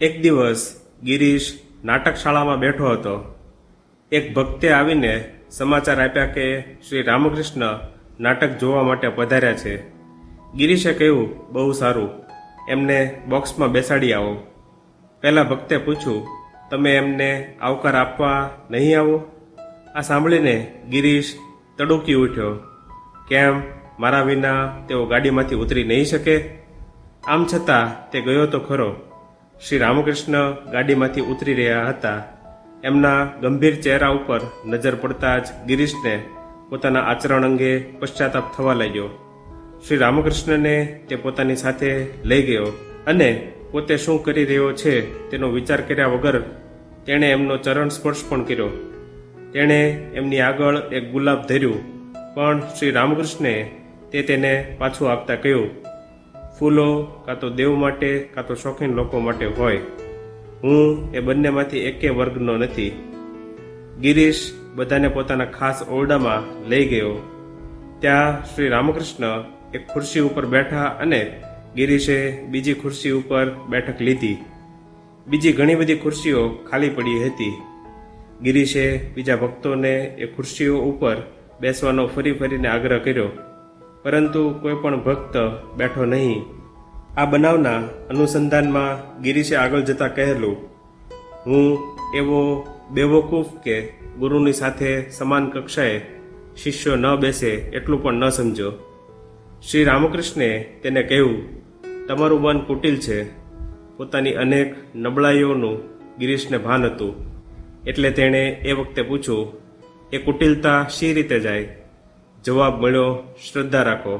એક દિવસ ગિરીશ નાટક શાળામાં બેઠો હતો. એક ભક્તે આવીને સમાચાર આપ્યા કે શ્રી રામકૃષ્ણ નાટક જોવા માટે પધાર્યા છે. ગિરીશે કહ્યું, બહુ સારું. એમને બોક્સમાં બેસાડી આવો. પહેલાં ભક્તે પૂછ્યું, તમે એમને આવકાર આપવા નહીં આવો? આ સાંભળીને ગિરીશ તડુકી ઉઠ્યો. કેમ? મારા વિના તેઓ ગાડીમાંથી ઉતરી નહીં શકે? આમ છતાં તે ગયો તો ખરો. શ્રી રામકૃષ્ણ ગાડીમાંથી ઉતરી રહ્યા હતા. એમના ગંભીર ચહેરા ઉપર નજર પડતા જ ગિરીશને પોતાના આચરણ અંગે પશ્ચાતાપ થવા લાગ્યો. શ્રી રામકૃષ્ણને તે પોતાની સાથે લઈ ગયો અને પોતે શું કરી રહ્યો છે તેનો વિચાર કર્યા વગર તેણે એમનો ચરણ સ્પર્શ પણ કર્યો. તેણે એમની આગળ એક ગુલાબ ધર્યું, પણ શ્રી રામકૃષ્ણે તે તેને પાછું આપતા કહ્યું ફૂલો, કાં તો દેવ માટે, કાં તો શોખીન લોકો માટે હોય. હું એ બંનેમાંથી એકે વર્ગનો નથી. ગિરીશ બધાને પોતાના ખાસ ઓરડામાં લઈ ગયો. ત્યાં શ્રી રામકૃષ્ણ એક ખુરશી ઉપર બેઠા અને ગિરીશે બીજી ખુરશી ઉપર બેઠક લીધી. બીજી ઘણી બધી ખુરશીઓ ખાલી પડી હતી. ગિરીશે બીજા ભક્તોને એ ખુરશીઓ ઉપર બેસવાનો ફરી ફરીને આગ્રહ કર્યો. પરંતુ કોઈ પણ ભક્ત બેઠો નહીં. આ બનાવના અનુસંધાનમાં ગિરીશે આગળ જતા કહેલું, હું એવો બેવકૂફ કે ગુરુની સાથે સમાન કક્ષાએ શિષ્યો ન બેસે એટલું પણ ન સમજો. શ્રી રામકૃષ્ણે તેને કહ્યું, તમારું મન કુટિલ છે. પોતાની અનેક નબળાઈઓનું ગિરીશને ભાન હતું. એટલે તેણે એ વખતે પૂછ્યું, એ કુટિલતા શી રીતે જાય? જવાબ મળ્યો શ્રદ્ધા રાખો.